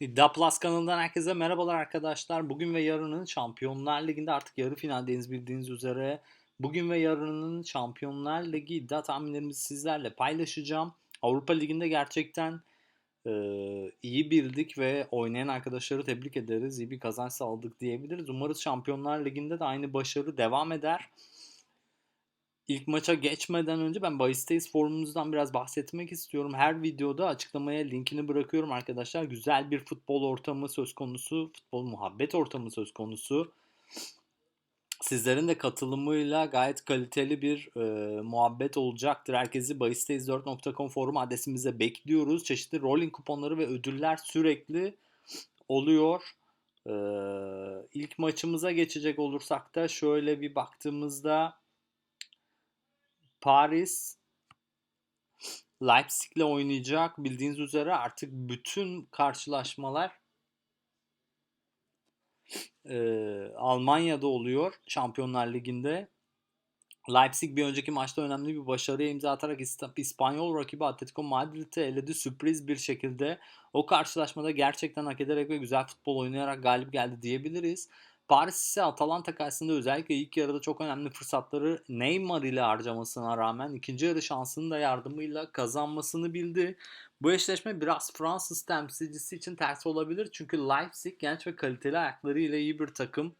İddia Plus kanalından herkese merhabalar arkadaşlar. Bugün ve yarının Şampiyonlar Ligi'nde artık yarı finaldeyiz bildiğiniz üzere. Bugün ve yarının Şampiyonlar Ligi iddia tahminlerimizi sizlerle paylaşacağım. Avrupa Ligi'nde gerçekten e, iyi bildik ve oynayan arkadaşları tebrik ederiz. İyi bir kazanç sağladık diyebiliriz. Umarız Şampiyonlar Ligi'nde de aynı başarı devam eder. İlk maça geçmeden önce ben Bahisteyiz forumumuzdan biraz bahsetmek istiyorum. Her videoda açıklamaya linkini bırakıyorum arkadaşlar. Güzel bir futbol ortamı söz konusu, futbol muhabbet ortamı söz konusu. Sizlerin de katılımıyla gayet kaliteli bir e, muhabbet olacaktır. Herkesi bahisteyiz4.com forum adresimize bekliyoruz. Çeşitli rolling kuponları ve ödüller sürekli oluyor. E, ilk maçımıza geçecek olursak da şöyle bir baktığımızda Paris Leipzig'le oynayacak. Bildiğiniz üzere artık bütün karşılaşmalar e, Almanya'da oluyor Şampiyonlar Ligi'nde. Leipzig bir önceki maçta önemli bir başarıya imza atarak İspanyol rakibi Atletico Madrid'i eledi sürpriz bir şekilde. O karşılaşmada gerçekten hak ederek ve güzel futbol oynayarak galip geldi diyebiliriz. Paris ise Atalanta karşısında özellikle ilk yarıda çok önemli fırsatları Neymar ile harcamasına rağmen ikinci yarı şansının da yardımıyla kazanmasını bildi. Bu eşleşme biraz Fransız temsilcisi için ters olabilir. Çünkü Leipzig genç ve kaliteli ayaklarıyla iyi bir takım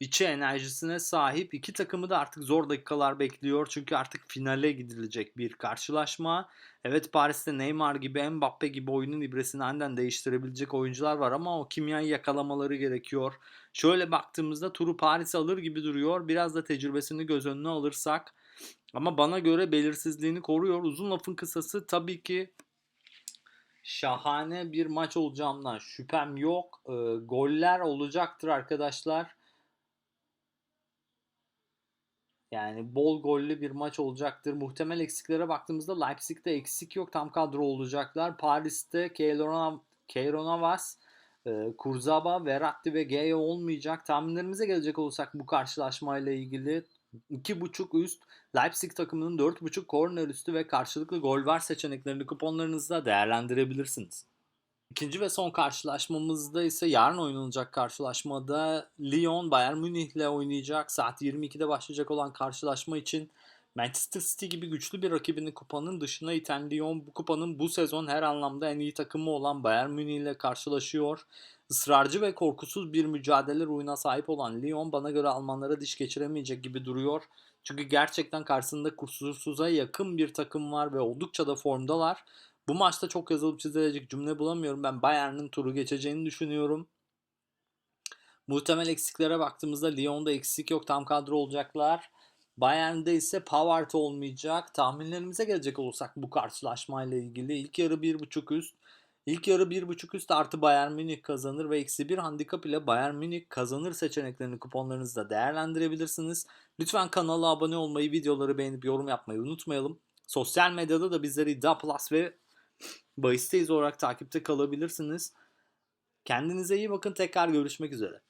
içi enerjisine sahip. iki takımı da artık zor dakikalar bekliyor. Çünkü artık finale gidilecek bir karşılaşma. Evet Paris'te Neymar gibi Mbappe gibi oyunun ibresini aniden değiştirebilecek oyuncular var ama o kimyayı yakalamaları gerekiyor. Şöyle baktığımızda turu Paris alır gibi duruyor. Biraz da tecrübesini göz önüne alırsak ama bana göre belirsizliğini koruyor. Uzun lafın kısası tabii ki şahane bir maç olacağından şüphem yok. E, goller olacaktır arkadaşlar. Yani bol gollü bir maç olacaktır. Muhtemel eksiklere baktığımızda Leipzig'te eksik yok. Tam kadro olacaklar. Paris'te Keyronavas, e, Kurzaba, Verratti ve Gea olmayacak. Tahminlerimize gelecek olursak bu karşılaşmayla ilgili 2.5 üst Leipzig takımının 4.5 korner üstü ve karşılıklı gol var seçeneklerini kuponlarınızda değerlendirebilirsiniz. İkinci ve son karşılaşmamızda ise yarın oynanacak karşılaşmada Lyon Bayern Münih ile oynayacak. Saat 22'de başlayacak olan karşılaşma için Manchester City gibi güçlü bir rakibini kupanın dışına iten Lyon bu kupanın bu sezon her anlamda en iyi takımı olan Bayern Münih ile karşılaşıyor. Israrcı ve korkusuz bir mücadele ruhuna sahip olan Lyon bana göre Almanlara diş geçiremeyecek gibi duruyor. Çünkü gerçekten karşısında kusursuza yakın bir takım var ve oldukça da formdalar. Bu maçta çok yazılıp çizilecek cümle bulamıyorum. Ben Bayern'in turu geçeceğini düşünüyorum. Muhtemel eksiklere baktığımızda Lyon'da eksik yok. Tam kadro olacaklar. Bayern'de ise Pavard olmayacak. Tahminlerimize gelecek olursak bu karşılaşmayla ilgili ilk yarı 1.5 üst. İlk yarı 1.5 üst artı Bayern Münih kazanır ve eksi 1 handikap ile Bayern Münih kazanır seçeneklerini kuponlarınızda değerlendirebilirsiniz. Lütfen kanala abone olmayı, videoları beğenip yorum yapmayı unutmayalım. Sosyal medyada da bizleri Da Plus ve Bahisteyiz olarak takipte kalabilirsiniz. Kendinize iyi bakın. Tekrar görüşmek üzere.